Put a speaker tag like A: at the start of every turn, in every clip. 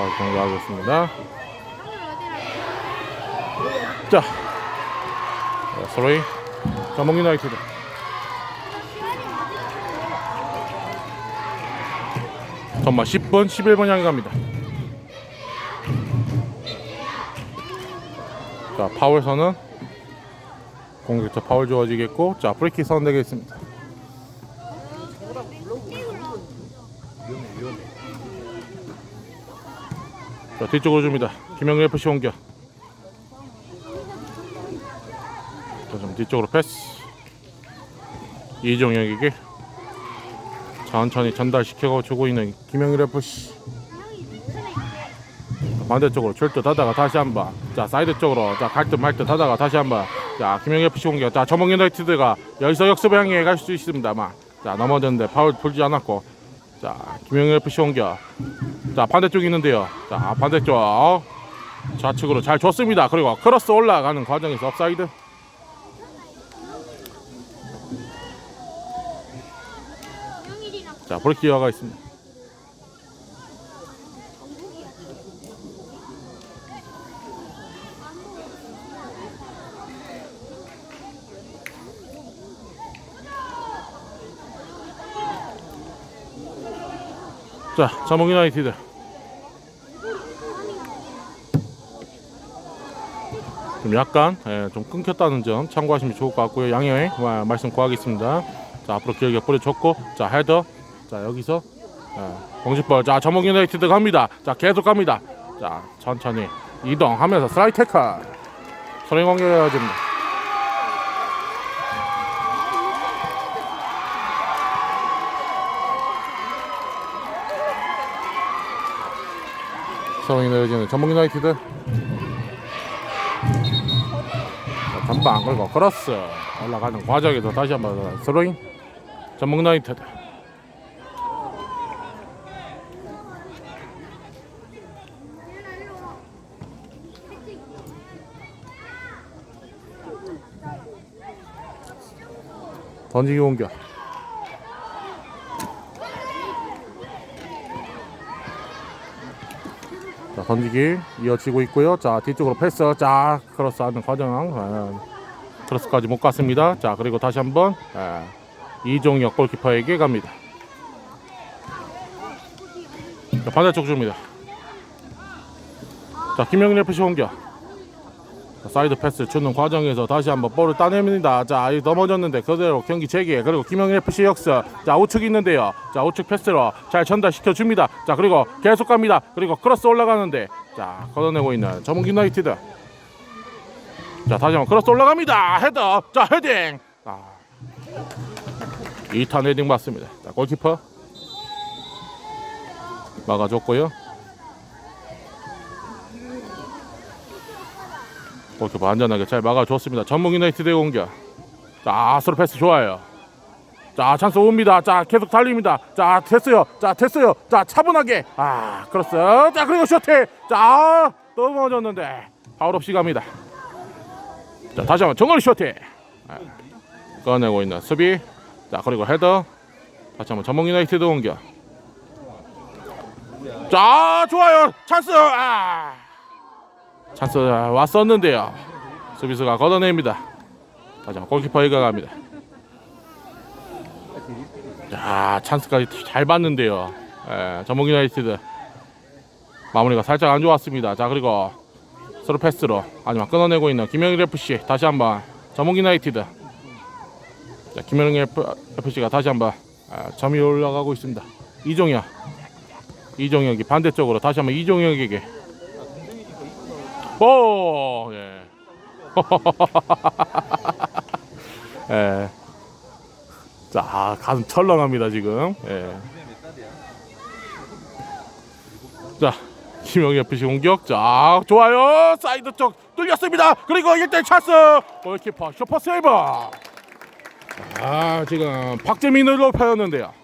A: 자, 경기하겠습니다. 자, 자, 서로이 자몽 유나이티드. 정말 10번, 11번 향해 갑니다. 자, 파울선은 공격자 파울 주어지겠고, 자, 프리킥 선 되겠습니다. 자, 뒤쪽으로 줍니다. 김영일 FC 공격. 자, 좀 뒤쪽으로 패스. 이종혁에게 천천히 전달시켜 주고 있는 김영일 FC. 반대쪽으로 출도 하다가 다시 한 번 자 사이드 쪽으로 자 갈듯 말듯 하다가 다시 한 번 자 김영희 FC 공격 자 저몽 유나이티드가 여기서 역습을 향해 갈 수 있습니다만 자 넘어졌는데 파울 풀지 않았고 자 김영희 FC 공격 자 반대쪽 있는데요. 자 반대쪽. 좌측으로 잘 줬습니다. 그리고 크로스 올라가는 과정에서 업사이드. 자 브레이크가 있습니다 자 자몽 유나이티드 좀 약간 예, 좀 끊겼다는 점 참고하시면 좋을 것 같고요. 양해 와, 말씀 구하겠습니다. 자 앞으로 길게 뿌려줬고 자 헤더. 자 여기서 예, 공식볼 자 자몽 유나이티드 갑니다. 자 계속 갑니다. 자 천천히 이동하면서 슬라이드 태클 선행 공격해줍니다 서울이 내려지는 전북 유나이티드. 자, 전방 그리고 크로스 올라가는 과정에서 다시 한번 스로잉. 전북 유나이티드. 던지기 공격 던지기 이어지고 있고요. 자 뒤쪽으로 패스 자 크로스 하는 과정 아, 크로스까지 못 갔습니다. 자 그리고 다시 한번 아, 이종혁 골키퍼에게 갑니다. 자, 반대쪽 줍니다. 자 김영일 FC 공격. 자, 사이드 패스 주는 과정에서 다시 한번 볼을 따냅니다. 자, 이 넘어졌는데 그대로 경기 재개. 그리고 김영일 FC 역습. 자, 우측 있는데요. 자, 우측 패스로 잘 전달시켜 줍니다. 자, 그리고 계속 갑니다. 그리고 크로스 올라가는데 자, 걷어내고 있는 전북 유나이티드. 자, 다시 한번 크로스 올라갑니다. 헤더. 자, 헤딩. 아. 2탄 헤딩 맞습니다. 자, 골키퍼 막아줬고요. 골키퍼 안전하게 잘 막아줬습니다. 전북 유나이티드의 공격. 자, 스루 패스 좋아요. 자, 찬스 옵니다. 자, 계속 달립니다. 자, 됐어요. 자, 됐어요. 자, 차분하게. 아, 크로스. 자, 그리고 셔틀. 자, 넘어졌는데 파울 없이 갑니다. 자, 다시 한번 정거리 셔틀. 아, 꺼내고 있는 수비. 자, 그리고 헤더. 다시 한번 전북 유나이티드 공격. 자, 좋아요. 찬스. 아. 찬스 왔었는데요. 수비수가 걷어냅니다. 다시 한번 골키퍼에게 갑니다. 자, 찬스까지 잘 봤는데요. 예, 전북 유나이티드 마무리가 살짝 안 좋았습니다. 자, 그리고 서로 패스로 하지만 끊어내고 있는 김영일 FC 다시 한번 전북 유나이티드. 자, 김영일 FC가 다시 한번 아, 점이 올라가고 있습니다. 이종혁, 이종혁이 반대쪽으로 다시 한번 이종혁에게 오, 예. 예. 자, 가슴 철렁합니다, 지금. 예. 자, 김영희 FC 공격. 자, 좋아요. 사이드 쪽 뚫렸습니다. 그리고 1대 찬스. 골키퍼 슈퍼 세이브. 자, 지금 박재민으로 파였는데요.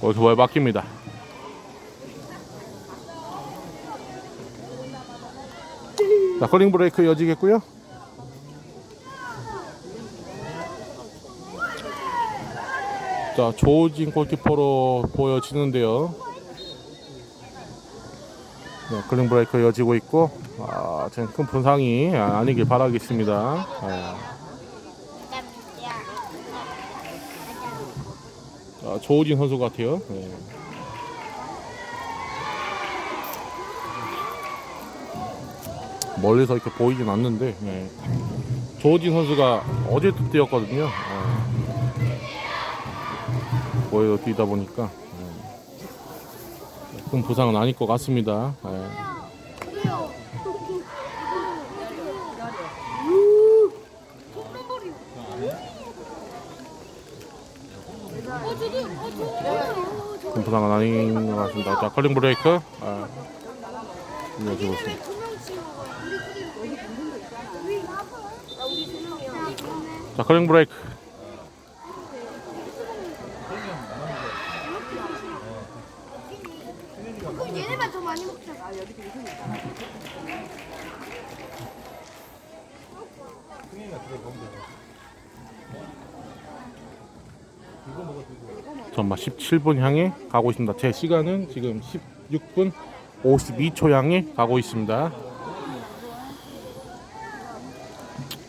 A: 골키퍼에 맡깁니다. 자, 커링 브레이크 이어지겠고요. 자, 자, 조진 골키퍼로 보여지는데요. 네, 클링 브레이커 이어지고 있고, 아, 지금 큰 분상이 아니길 바라겠습니다. 네. 자, 조진 선수 같아요. 네. 멀리서 이렇게 보이진 않는데, 네. 조진 선수가 어제도 뛰었거든요. 네. 보여 뛰다 보니까 네. 큰 부상은 아닐 것 같습니다. 네. 큰 부상은 아닌 것 같습니다. 자, 컬링 브레이크. 아, 이어지고 있습니다. 자, 컬링 브레이크.
B: 그럼 얘네만 더 많이 먹자.
A: 전마 17분 향해 가고 있습니다. 제 시간은 지금 16분 52초 향해 가고 있습니다.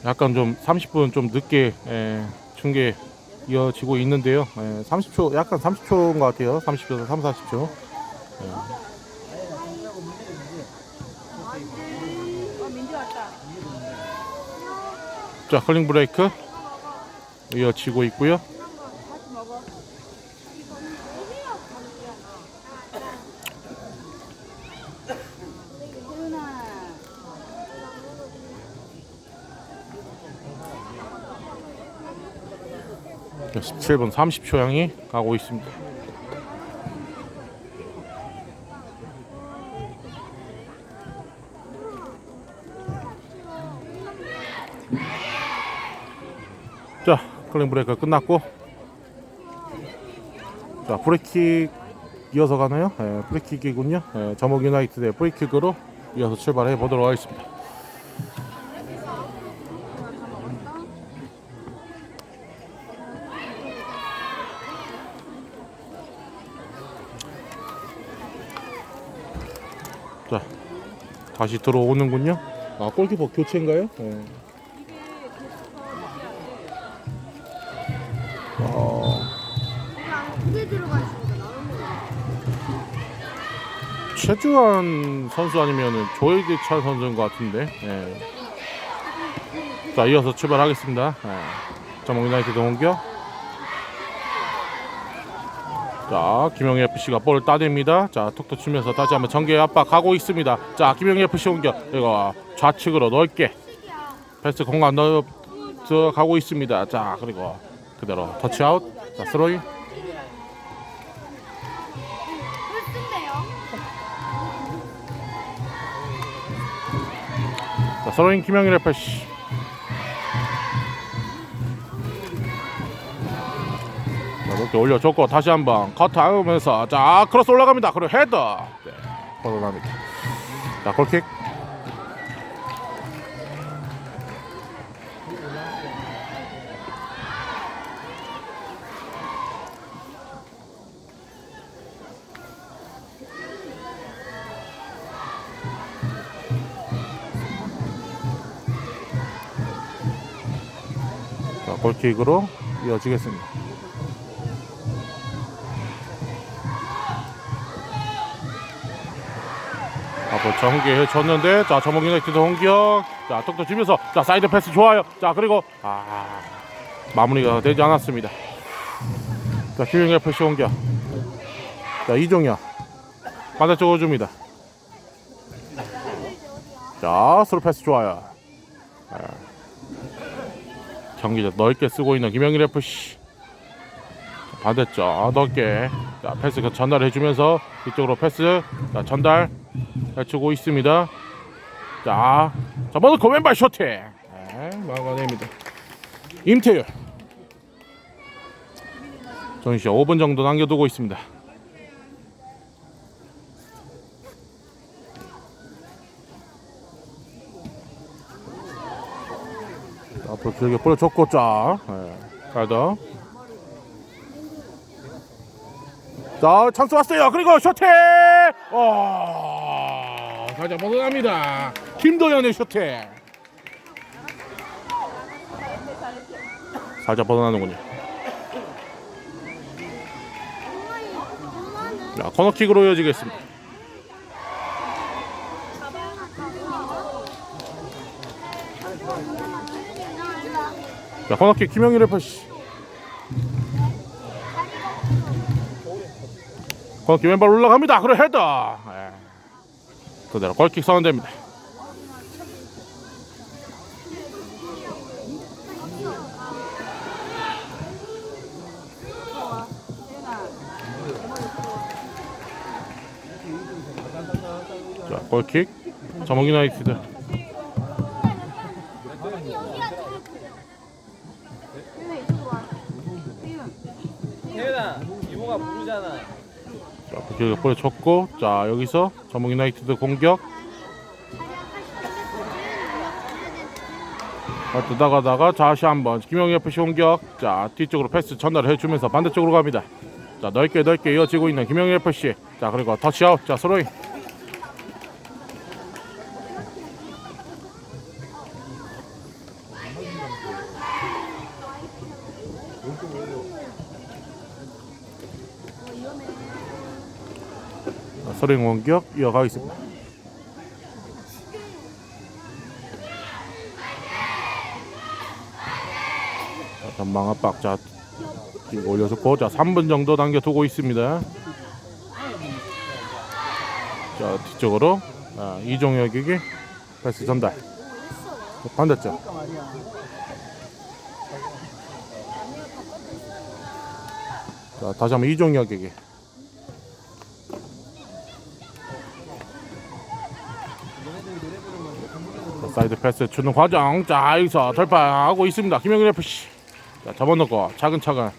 A: 약간 좀 30분 좀 늦게 에, 중계 이어지고 있는데요. 에, 30초 약간 30초인 것 같아요. 30초에서 3, 40초. 자, 클링 브레이크 이어지고 있고요. 자, 17분 30초 향이 가고 있습니다. 자, 클링 브레이크 끝났고 자, 프리킥 이어서 가나요? 예, 프리킥이군요. 예, 저목 유나이티드의 프리킥으로 이어서 출발해 보도록 하겠습니다. 다시 들어오는군요. 아, 골키퍼 교체인가요? 예.
B: 두개 들어가 있습니다. 나는 거.
A: 최주환 선수 아니면 조일기찬 선수인 것 같은데. 예. 자 이어서 출발하겠습니다. 예. 자몽 유나이티드 공격. 자 김영희 FC가 볼을 따냅니다. 자 톡톡 치면서 다시 한번 전개 압박 가고 있습니다. 자 김영희 FC 공격 이거 좌측으로 넓게 패스 공간 넣어 들어가고 있습니다. 자 그리고 그대로 터치아웃. 자 스로잉.
B: 홀쓴데요.
A: 자, 서로인 김영일 FC. 자, 높게 올려줬고 다시 한번 커트 하면서 자 크로스 올라갑니다. 그리고 헤더. 네, 벗어납니다. 자 골킥. 자, 골킥으로 이어지겠습니다. 앞으로 전개 줬는데 자 전목 유나이티드 공격 자 톡톡 치면서 자 사이드 패스 좋아요. 자 그리고 아 마무리가 되지 않았습니다. 자 김영희 FC 공격 자 이종현 반대쪽으로 줍니다. 자 스루 패스 좋아요. 경기장 넓게 쓰고 있는 김영일 FC. 자, 반대쪽 넓게. 자 패스 그 전달해주면서 이쪽으로 패스. 자 전달 해주고 있습니다. 자, 자 먼저 그 왼발 쇼팅 네, 막아냅니다. 임태율 정시 5분 정도 남겨두고 있습니다. 앞으로 길게 뿌려줬고 쫙 네, 가더 자 찬스 왔어요. 그리고 쇼팅 어 살짝 벗어납니다. 김도현의 쇼팅 살짝 벗어나는군요. 자 코너킥으로 이어지겠습니다. 자 코너킥 김영일 레퍼시 코너킥 왼발 올라갑니다. 그래 헤더. 예. 그대로 골킥 선언됩니다. 자 골킥. 자몽 유나이티드.
C: 태연아 이모가 부르잖아.
A: 자 골킥을 뿌려쳤고 자 여기서 자몽 유나이티드 공격. 아, 뜨다가다가 다시 한번 김영희 FC 공격. 자 뒤쪽으로 패스 전달을 해주면서 반대쪽으로 갑니다. 자 넓게 넓게 이어지고 있는 김영희 FC 자 그리고 터치아웃. 자 스로잉 자, 스로잉 공격 이어가겠습니다. 자, 전방 압박. 자 올려줬고 자 3분 정도 당겨두고 있습니다. 자 뒤쪽으로. 아, 이종혁에게 패스 전달. 반대쪽. 자 다시 한번 이종혁에게 사이드 패스 주는 과정. 자 여기서 돌파하고 있습니다. 김영일 FC 자 접어놓고 차근차근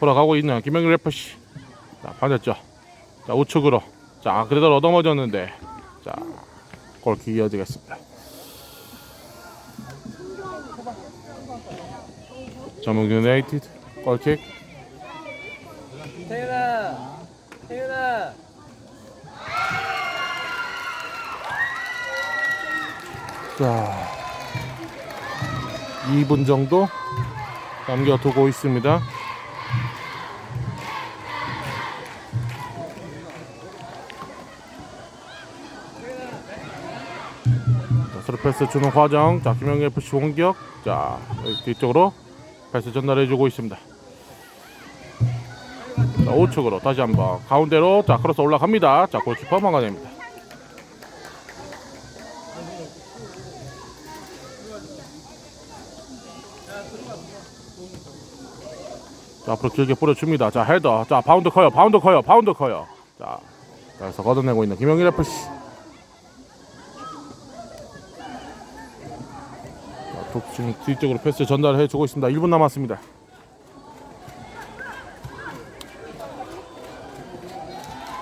A: 돌아가고 있는 김영일 FC 자 반대쪽 자 우측으로. 자 그래도 얻어맞았는데. 자 골킥 이어지겠습니다. 자몽 유나이티드 골킥.
C: 태연아 태연아
A: 자 2분 정도 남겨두고 있습니다. 자, 서로 패스 주는 과정. 자 김영희 FC 공격. 자 뒤쪽으로 패스 전달해주고 있습니다. 자 우측으로 다시 한번 가운데로 자 크로스 올라갑니다. 자 골키퍼 막아냅니다 자 앞으로 길게 뿌려줍니다. 자 헤더. 자 바운드 커요 바운드 커요 바운드 커요. 자 그래서 걷어내고 있는 김영일 FC 자, 톡 지금 뒤쪽으로 패스 전달해 주고 있습니다. 1분 남았습니다.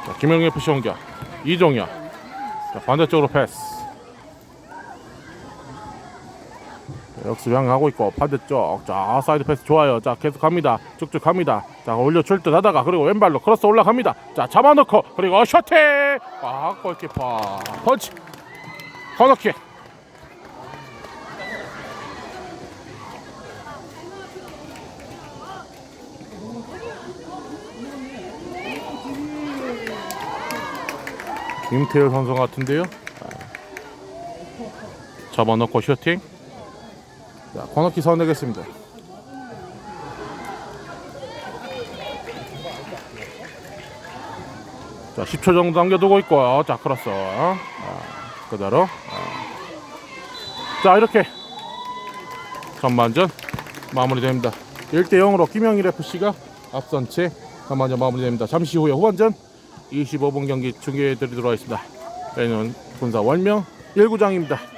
A: 자 김영일 FC 공격. 이종혁 자 반대쪽으로 패스 역습 향하고 있고 반대쪽 자 사이드 패스 좋아요. 자 계속 갑니다. 쭉쭉 갑니다. 자 올려줄 듯 하다가 그리고 왼발로 크로스 올라갑니다. 자 잡아놓고 그리고 셔팅 아 골키퍼. 펀치. 코너킥. 김태일 선수 같은데요? 아. 잡아놓고 셔팅 자, 코너킥 선언되겠습니다. 자, 10초 정도 남겨두고 있고요. 자, 크로스. 아, 그대로. 아. 자, 이렇게 전반전 마무리됩니다. 1대 0으로 김영일 FC가 앞선 채 전반전 마무리됩니다. 잠시 후에 후반전 25분 경기 중계해 드리도록 하겠습니다. 저희는 군사 월명 1구장입니다.